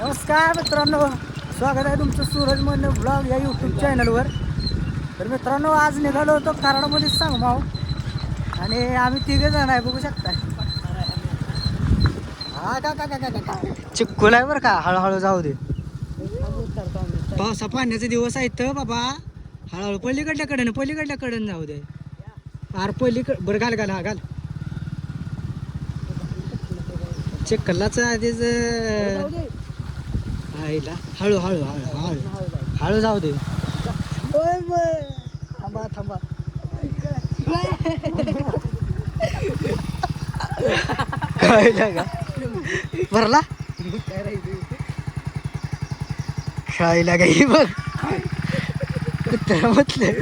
नमस्कार मित्रांनो स्वागत आहे तुमचं सूरज मन ब्लॉग या यूट्यूब चॅनलवर तर मित्रांनो आज निघालो होतो कराडामध्ये सांगमाव. आणि आम्ही तिघे जण आहे बघू शकता हा का का का का चिक्कुल आहे बरं का हळूहळू जाऊ दे. पावसा पाण्याचे दिवस आहेत बाबा. हळूहळू पलीकडल्या कडेनं पलीकडल्या कडेनं जाऊ दे. आर पलीकड बरं घाल घाल हा घाल. चिखलाच आधीच आईला हळू हळू हळू हळू हळू जाऊ दे थांबा थांबा काय का भरला खायला काही बघ म्हटलं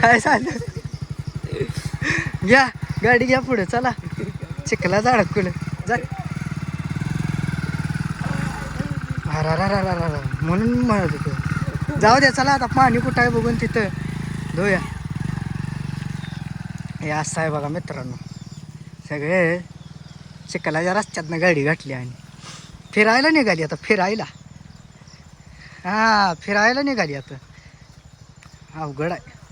काय झालं घ्या गाडी घ्या पुढे चला चिखला झाड कुल रा रा म्हणून म्हणत होतो जाऊ द्या चला आता पाणी कुठं आहे बघून तिथं धुया हे असं आहे बघा मित्रांनो सगळे चिखलाच्या रस्त्यातनं गाडी घातली आणि फिरायला निघाली आता फिरायला हां फिरायला निघाली आता अवघड आहे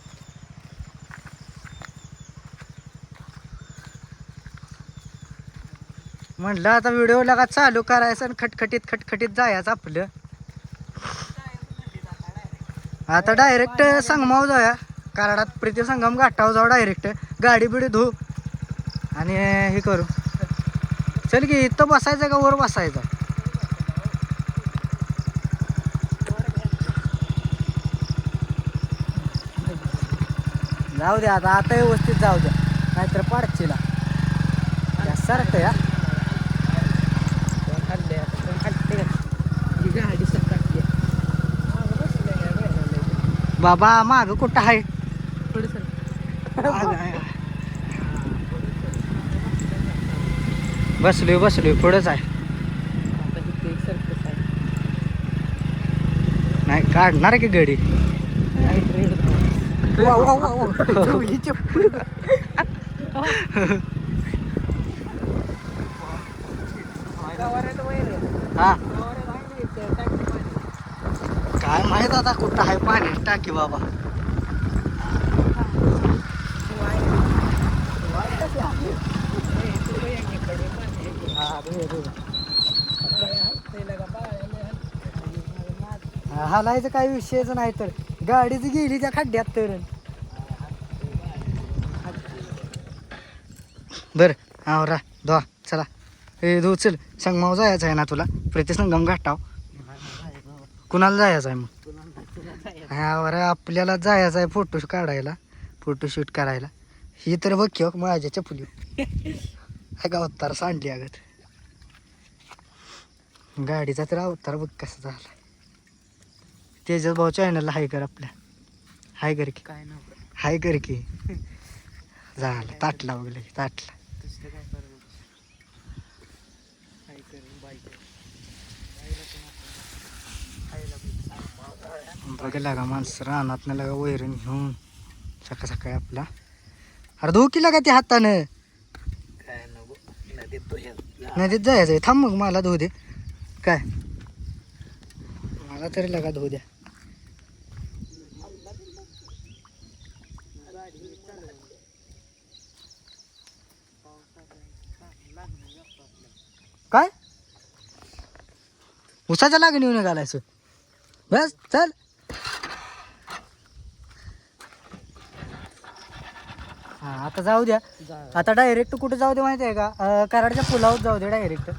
म्हणलं आता व्हिडिओ लगा चालू करायचं आणि खटखटीत खटखटीत जायचं आपलं. आता डायरेक्ट संगमाव जाऊया. कराडात प्रीती संगम घाटाव जाऊ डायरेक्ट गाडी बिडी धू. आणि हे करू. चल की इथं बसायचं का वर बसायचं? जाऊ द्या आता आता व्यवस्थित जाऊ द्या नाहीतर पाडचीला. सारखं या. बाबा माग कुठं आहे? बसलोय बसलोय पुढंच आहे. नाही काढणार की गडी. हा. काय माहीत आता कुठं आहे पाणी टाकी बाबा. हालायचं काही विषयच नाही तर. गाडीच गेली त्या खड्ड्यात तर. बर आवरा धुवा चला. ए धू चल. संगमाव जायचं आहे ना तुला. प्रीती संगम घाटाव. कुणाला जायचं आहे मग? हा बरं आपल्याला जायचं आहे फोटो काढायला फोटोशूट करायला. ही तर बघ की हो, माझ्या चपली. हा अवतार सांडली अगत गाडीचा तर अवतार बघ कसा झाला. तेजस भाऊ चॅनलला हाय कर आपल्या. हाय कर की. काय हाय कर की. झालं ताटला वगैरे ताटला दुसरं काय करू काय करू बाईक बघ लागा माणसं रानात लागा वैरण घेऊन सकाळ सकाळी आपला. अरे धू की लागा ते हातानं. काय नको नदीत जायचं थांब मग मला धुऊ दे. काय? मला तरी लगा धुऊ द्या. काय? उसाच्या लागणी येऊन घालायचं बस चल. आता जाऊ द्या. आता डायरेक्ट कुठं जाऊ दे माहिती आहे का कराडच्या पुलावर जाऊ दे डायरेक्ट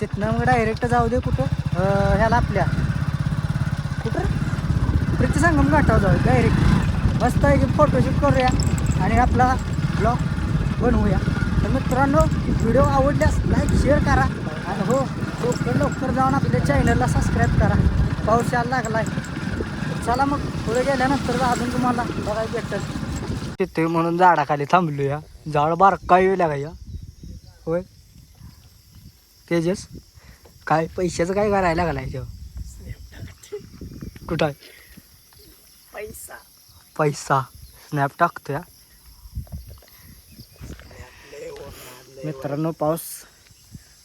तिथनं मग डायरेक्ट जाऊ दे कुठं? ह्याला आपल्या. कुठं? प्रीती संगम घाटावर जाऊ डायरेक्ट मस्त आहे की फोटोशूट करूया आणि आपला ब्लॉग बनवूया. तर मित्रांनो व्हिडिओ आवडल्यास लाईक शेअर करा. आणि हो लवकर लवकर जाऊन आपल्या चॅनलला सबस्क्राईब करा. पाऊस यायला लागलाय. चला मग पुढे गेल्यानंतर अजून तुम्हाला बघायला भेटत. तिथे म्हणून झाडाखाली थांबलो या झाड बारका येऊ लागा या. होय? तेजस काय पैशाचं काय करायला लागलाय तेव्हा कुठं? पैसा. पैसा. स्नॅप टाकतोय. हा. मित्रांनो पाऊस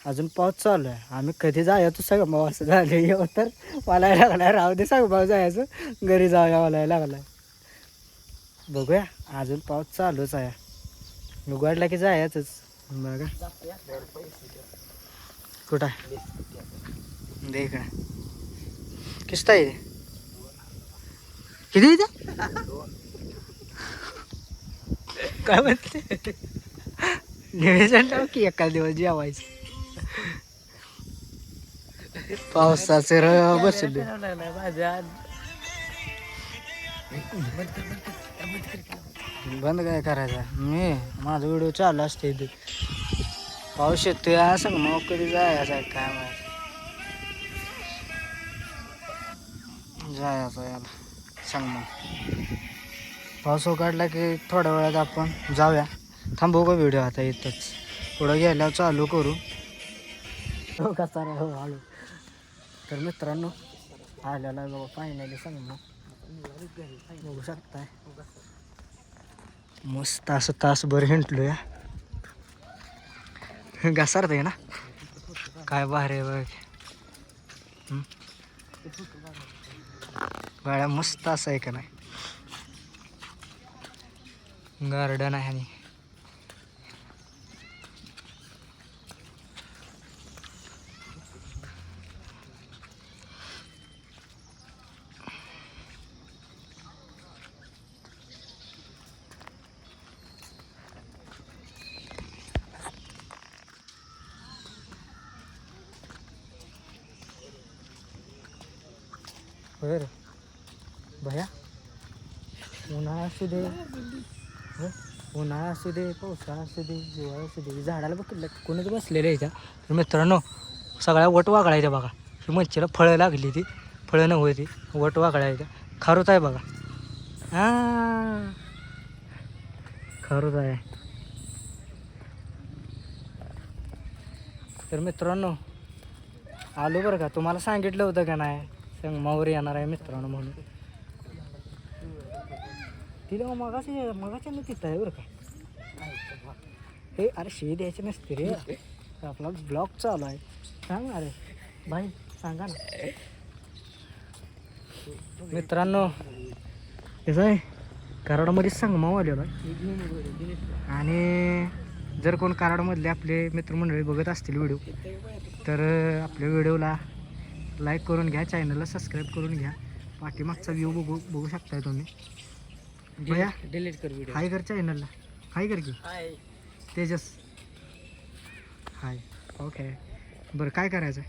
अजून पाऊस चालू आहे. आम्ही कधी जायचो सगळं भाऊ? असं झालं तर. मला लागलाय. राहू दे सगळं भाऊ जायचं. घरी जाऊया मला लागलाय. बघूया. अजून पाऊस चालूच आहे. उघडला की जायचंच. बघा. कुठं दे का किस्त आहे किती आहे काय म्हणते? निवेदन लाव की एका दिवस जेवायचं. पावसाचे र बसले. माझ्या बंद काय करायचं? मी माझा व्हिडिओ चालू असते इथे. पाऊस येतोय असं सांग मग कधी जायचं आहे काय माहिती. जायचं याला सांग मग. पाऊस काढला की थोड्या वेळात आपण जाऊया. थांबू का व्हिडिओ आता इथंच? पुढं गेल्यावर चालू करू. हो कसा रे, हो आलो. तर मित्रांनो आलेला बाबा फायनली सांग मग. बघू शकताय. मस्त असं तासभर हिंटलो या घसारत आहे ना? काय बाहेर आहे बघ. गाड्या मस्त असं आहे का नाही? गार्डन आहे आणि. बर. भया उन्हाळा असू दे. हो? उन्हाळा असू दे पावसाळा असू दे हिवाळा असू दे झाडाला बघितलं कोणच बसलेलं आहे त्या. तर मित्रांनो सगळ्या वट वागळायच्या बघा. ही मच्छीला फळं लागली ती. फळं न होती वट वागळायच्या खारूच आहे बघा. हा खारूच आहे. तर मित्रांनो आलो बरं का? तुम्हाला सांगितलं होतं का नाही? संगमावर येणार आहे मित्रांनो म्हणून. तिला मगाशी मगाच्या ना तिथं आहे बरं का? हे अरे शे द्यायची नसते रे. आपला ब्लॉग चालू आहे. सांग अरे भाई सांगा ना. मित्रांनो कसं आहे कराडामध्ये संगमाव आलेलो आहे. आणि जर कोण कराडमधले आपले मित्रमंडळी बघत असतील व्हिडिओ तर आपल्या व्हिडिओला लाईक करून घ्या चॅनलला सबस्क्राईब करून घ्या. पाठीमागचा व्ह्यू बघू बघू शकताय तुम्ही. भैया डिलीट कर व्हिडिओ हाय कर चॅनलला. हाय कर की. हाय. तेजस. हाय. ओके. बरं काय करायचं